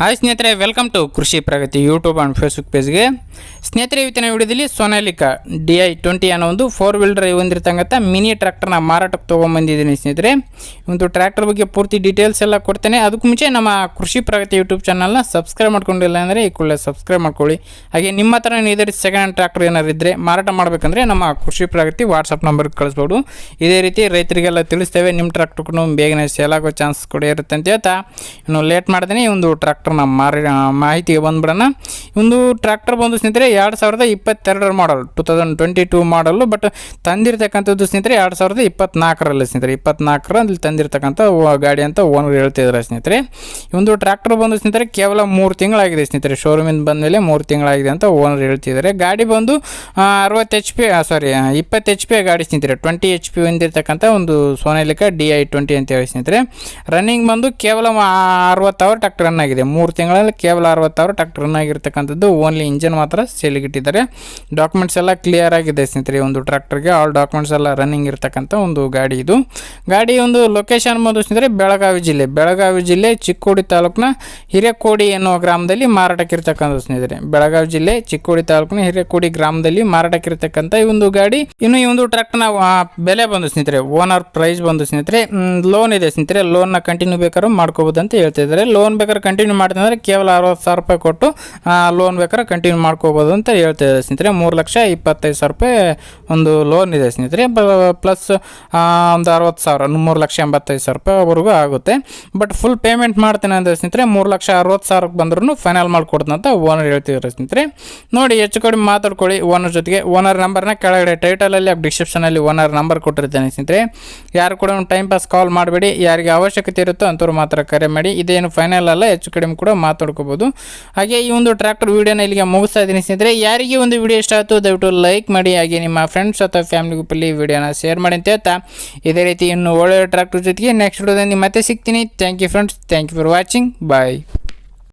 Hi ಸ್ನೇಹಿತರೆ welcome to Krishi Pragati YouTube and Facebook ಪೇಜ್ಗೆ ಸ್ನೇಹಿತರೆ, ಇವತ್ತಿನ ವಿಡಿಯೋದಲ್ಲಿ ಸೋನಾಲಿಕಾ ಡಿ ಐ ಟ್ವೆಂಟಿ ಅನ್ನೋ ಒಂದು ಫೋರ್ ವೀಲ್ ಡ್ರೈವ್ ಹೊಂದಿರತಕ್ಕಂಥ ಮಿನಿ ಟ್ರ್ಯಾಕ್ಟರ್ನ ಮಾರಾಟಕ್ಕೆ ತೊಗೊಂಬಂದಿದ್ದೀನಿ ಸ್ನೇಹಿತರೆ. ಒಂದು ಟ್ರ್ಯಾಕ್ಟರ್ ಬಗ್ಗೆ ಪೂರ್ತಿ ಡೀಟೇಲ್ಸ್ ಎಲ್ಲ ಕೊಡ್ತೇನೆ. ಅದಕ್ಕೂ ಮುಂಚೆ ನಮ್ಮ ಕೃಷಿ ಪ್ರಗತಿ ಯೂಟ್ಯೂಬ್ ಚಾನಲ್ನ ಸಬ್ಸ್ಕ್ರೈಬ್ ಮಾಡ್ಕೊಂಡಿಲ್ಲ ಅಂದರೆ ಈ ಕೂಡಲೇ ಸಬ್ಸ್ಕ್ರೈಬ್ ಮಾಡ್ಕೊಳ್ಳಿ. ಹಾಗೆ ನಿಮ್ಮ ಹತ್ರ ಇದೇ ಸೆಕೆಂಡ್ ಹ್ಯಾಂಡ್ ಟ್ರ್ಯಾಕ್ಟರ್ ಏನಾದ್ರು ಇದ್ದರೆ ಮಾರಾಟ ಮಾಡಬೇಕಂದ್ರೆ ನಮ್ಮ ಕೃಷಿ ಪ್ರಗತಿ ವಾಟ್ಸಪ್ ನಂಬರ್ಗೆ ಕಳಿಸ್ಬೋದು. ಇದೇ ರೀತಿ ರೈತರಿಗೆಲ್ಲ ತಿಳಿಸ್ತೇವೆ ನಿಮ್ಮ ಟ್ರ್ಯಾಕ್ಟರ್ಗೂ ಬೇಗನೆ ಸೇಲ್ ಆಗೋ ಚಾನ್ಸ್ ಕೂಡ ಇರುತ್ತೆ ಅಂತ ಹೇಳ್ತಾ. ಇನ್ನು ಲೇಟ್ ಮಾಡ್ದೇನೆ ಈ ಒಂದು ಟ್ರ್ಯಾಕ್ಟರ್ನ ಮಾರಿ ಮಾಹಿತಿಗೆ ಬಂದ್ಬಿಡೋಣ. ಒಂದು ಟ್ರ್ಯಾಕ್ಟರ್ ಬಂದು ಸ್ನೇಹಿತರೆ, ಎರಡು ಸಾವಿರದ ಇಪ್ಪತ್ತೆರಡರ model two thousand twenty two model but ತಂದಿರತಕ್ಕಂಥದ್ದು ಸ್ನೇಹಿತರೆ ಎರಡು ಸಾವಿರದ ಇಪ್ಪತ್ನಾಲ್ಕರಲ್ಲಿ ಸ್ನೇಹಿತರೆ. ಇಪ್ಪತ್ನಾಲ್ಕರಲ್ಲಿ ತಂದಿರ್ತಕ್ಕಂಥ ಗಾಡಿ ಅಂತ ಓನರ್ ಹೇಳ್ತಿದ್ದಾರೆ ಸ್ನೇಹಿತರೆ. ಒಂದು ಟ್ರ್ಯಾಕ್ಟರ್ ಬಂದು ಸ್ನೇಹಿತರೆ ಕೇವಲ ಮೂರು ತಿಂಗಳಾಗಿದೆ ಸ್ನೇಹಿತರೆ. ಶೋರೂಮಿಂದ ಬಂದಮೇಲೆ ಮೂರು ತಿಂಗಳಾಗಿದೆ ಅಂತ ಓನರ್ ಹೇಳ್ತಿದ್ದಾರೆ ಗಾಡಿ ಬಂದು ಅರವತ್ತು ಎಚ್ ಪಿ ಸಾರಿ ಇಪ್ಪತ್ತು ಎಚ್ ಪಿ ಗಾಡಿ ಸ್ನೇಹಿತರೆ. ಟ್ವೆಂಟಿ ಎಚ್ ಪಿ ಹೊಂದಿರತಕ್ಕಂಥ ಒಂದು ಸೋನಾಲಿಕ ಡಿ ಐ ಟ್ವೆಂಟಿ ಅಂತ ಹೇಳಿ ಸ್ನೇಹಿತರೆ. ರನ್ನಿಂಗ್ ಬಂದು ಕೇವಲ ಅರವತ್ತು ಅವರ್ ಟ್ರ್ಯಾಕ್ಟರ್ ರನ್ ಆಗಿದೆ. ಮೂರು ತಿಂಗಳಲ್ಲಿ ಕೇವಲ ಅರವತ್ತು ಅವರ್ ಟ್ರಾಕ್ಟರ್ ರನ್ ಆಗಿರ್ತಕ್ಕಂಥದ್ದು ಓನ್ಲಿ ಇಂಜನ್ ಮಾತ್ರ ಸೇಲಿಗಿಟ್ಟಿದ್ದಾರೆ. ಡಾಕ್ಯುಮೆಂಟ್ಸ್ ಎಲ್ಲ ಕ್ಲಿಯರ್ ಆಗಿದೆ ಸ್ನೇಹಿತರೆ. ಒಂದು ಟ್ರಾಕ್ಟರ್ಗೆ ಆಲ್ ಡಾಕ್ಯುಮೆಂಟ್ಸ್ ಎಲ್ಲ ರನ್ನಿಂಗ್ ಇರ್ತಕ್ಕಂಥ ಒಂದು ಗಾಡಿ ಇದು. ಗಾಡಿ ಒಂದು ಲೊಕೇಶನ್ ಬಂದು ಸ್ನೇಹಿತರೆ, ಬೆಳಗಾವಿ ಜಿಲ್ಲೆ. ಬೆಳಗಾವಿ ಜಿಲ್ಲೆ ಚಿಕ್ಕೋಡಿ ತಾಲೂಕಿನ ಹಿರೇಕೋಡಿ ಎನ್ನುವ ಗ್ರಾಮದಲ್ಲಿ ಮಾರಾಟಕ್ಕಿರ್ತಕ್ಕಂಥ ಸ್ನೇಹಿತರೆ. ಬೆಳಗಾವಿ ಜಿಲ್ಲೆ ಚಿಕ್ಕೋಡಿ ತಾಲೂಕಿನ ಹಿರೇಕೋಡಿ ಗ್ರಾಮದಲ್ಲಿ ಮಾರಾಟಕ್ಕಿರ್ತಕ್ಕಂಥ ಈ ಒಂದು ಗಾಡಿ. ಇನ್ನು ಈ ಒಂದು ಟ್ರಾಕ್ಟರ್ನ ಬೆಲೆ ಬಂದು ಸ್ನೇಹಿತರೆ, ಓನರ್ ಪ್ರೈಸ್ ಬಂದು ಸ್ನೇಹಿತರೆ ಲೋನ್ ಇದೆ ಸ್ನೇಹಿತರೆ. ಲೋನ್ನ ಕಂಟಿನ್ಯೂ ಬೇಕಾದ್ರೂ ಮಾಡ್ಕೋಬೋದು ಅಂತ ಹೇಳ್ತಿದ್ದಾರೆ ಲೋನ್ ಬೇಕಾದ್ರೆ ಕಂಟಿನ್ಯೂ ಮಾಡ್ತಂದ್ರೆ ಕೇವಲ ಅರವತ್ತು ಸಾವಿರ ರೂಪಾಯಿ ಕೊಟ್ಟು ಲೋನ್ ಬೇಕಾದ್ರೆ ಕಂಟಿನ್ಯೂ ಮಾಡ್ಕೋಬೋದು ಅಂತ ಹೇಳ್ತಿದ್ದಾರೆ ಸ್ನೇಹಿತರೆ. ಮೂರು ಲಕ್ಷ ಇಪ್ಪತ್ತೈದು ಸಾವಿರ ರೂಪಾಯಿ ಒಂದು ಲೋನ್ ಇದೆ ಸ್ನೇಹಿತರೆ. ಪ್ಲಸ್ ಒಂದು ಅರವತ್ತು ಸಾವಿರ ಮೂರು ಲಕ್ಷ ಎಂಬತ್ತೈದು ಸಾವಿರ ರೂಪಾಯಿವರೆಗೂ ಆಗುತ್ತೆ. ಬಟ್ ಫುಲ್ ಪೇಮೆಂಟ್ ಮಾಡ್ತೇನೆ ಅಂದರೆ ಸ್ನೇಹಿತರೆ, ಮೂರು ಲಕ್ಷ ಅರವತ್ತು ಸಾವಿರಕ್ಕೆ ಬಂದ್ರೂ ಫೈನಲ್ ಅಂತ ಓನರ್ ಹೇಳ್ತಿದ್ದಾರೆ ಸ್ನೇಹಿತರೆ. ನೋಡಿ, ಹೆಚ್ಚು ಕಡಿಮೆ ಮಾತಾಡ್ಕೊಳ್ಳಿ ಓನರ್ ಜೊತೆಗೆ. ಓನರ್ ನಂಬರ್ನ ಕೆಳಗಡೆ ಟೈಟಲಲ್ಲಿ ಡಿಸ್ಕ್ರಿಪ್ಷನಲ್ಲಿ ಓನರ್ ನಂಬರ್ ಕೊಟ್ಟಿರ್ತೇನೆ ಸ್ನೇಹಿತರೆ. ಯಾರು ಕೂಡ ಟೈಮ್ ಪಾಸ್ ಕಾಲ್ ಮಾಡಬೇಡಿ. ಯಾರಿಗೆ ಅವಶ್ಯಕತೆ ಇರುತ್ತೋ ಅಂತವ್ರು ಮಾತ್ರ ಕರೆ ಮಾಡಿ. ಇದೇನು ಫೈನಲ್ ಅಲ್ಲ, ಹೆಚ್ಚು ಕಡಿಮೆ ಕೂಡ ಮಾತಾಡ್ಕೋಬೋದು. ಹಾಗೆ ಈ ಒಂದು ಟ್ರ್ಯಾಕ್ಟರ್ ವೀಡಿಯೋನ ಇಲ್ಲಿಗೆ ಮುಗಿಸ್ತಾ ಇದ್ದೀನಿ ಸ್ನೇಹಿತರೆ. ಯಾರಿಗೆ ಒಂದು ವಿಡಿಯೋ ಇಷ್ಟ ಆಯಿತು, ದಯವಿಟ್ಟು ಲೈಕ್ ಮಾಡಿ. ಹಾಗೆ ನಿಮ್ಮ ಫ್ರೆಂಡ್ಸ್ ಅಥವಾ ಫ್ಯಾಮಿಲಿ ಗ್ರೂಪಲ್ಲಿ ವಿಡಿಯೋನ ಶೇರ್ ಮಾಡಿ ಅಂತ ಹೇಳ್ತಾ. ಇದೇ ರೀತಿ ಇನ್ನು ಒಳ್ಳೆಯ ಟ್ರ್ಯಾಕ್ಟರ್ ಜೊತೆಗೆ ನೆಕ್ಸ್ಟ್ ವಿಡಿಯೋದಲ್ಲಿ ಮತ್ತೆ ಸಿಗ್ತೀನಿ. Thank you friends thank you for watching bye